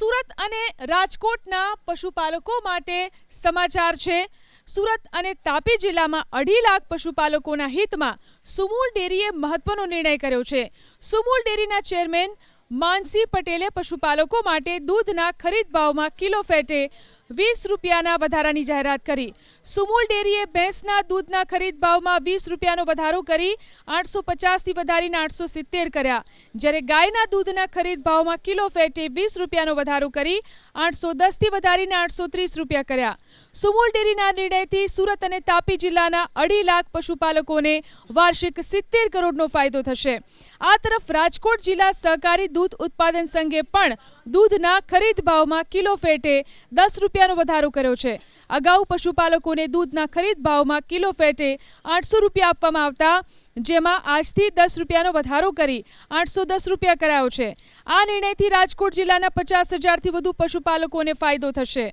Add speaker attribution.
Speaker 1: સુરત અને રાજકોટના પશુપાલકો માટે સમાચાર છે. સુરત અને તાપી જિલ્લામાં અઢી લાખ પશુપાલકોના હિતમાં સુમૂલ ડેરીએ મહત્વનો નિર્ણય કર્યો છે. સુમૂલ ડેરીના ચેરમેન માનસી પટેલે પશુપાલકો માટે દૂધના ખરીદ ભાવમાં કિલો ફેટે વીસ રૂપિયાના વધારાની જાહેરાત કરી. સુમૂલ ડેરીએ ભેંસના દૂધના ખરીદ ભાવમાં વીસ રૂપિયાનો વધારો કરી આઠસો પચાસથી વધારીને આઠસો સિત્તેર કર્યા. જ્યારે ગાયના દૂધના ખરીદ ભાવમાં કિલો ફેટે વીસ રૂપિયાનો વધારો કરી આઠસો દસથી વધારીને આઠસો ત્રીસ રૂપિયા કર્યા. સુમૂલ ડેરીના નિર્ણયથી સુરત અને તાપી જિલ્લાના અઢી લાખ પશુપાલકોને વાર્ષિક સિત્તેર કરોડનો ફાયદો થશે. આ તરફ રાજકોટ જિલ્લા સહકારી દૂધ ઉત્પાદન સંઘે પણ દૂધના ખરીદ ભાવમાં કિલો ફેટે દસ રૂપિયાનો વધારો કર્યો છે. અગાઉ પશુપાલકોને દૂધના ખરીદ ભાવમાં કિલો ફેટે આઠસો રૂપિયા આપવામાં આવતા, જેમાં આજથી દસ રૂપિયાનો વધારો કરી આઠસો દસ રૂપિયા કરાયો છે. આ નિર્ણયથી રાજકોટ જિલ્લાના પચાસ હજારથી વધુ પશુપાલકોને ફાયદો થશે.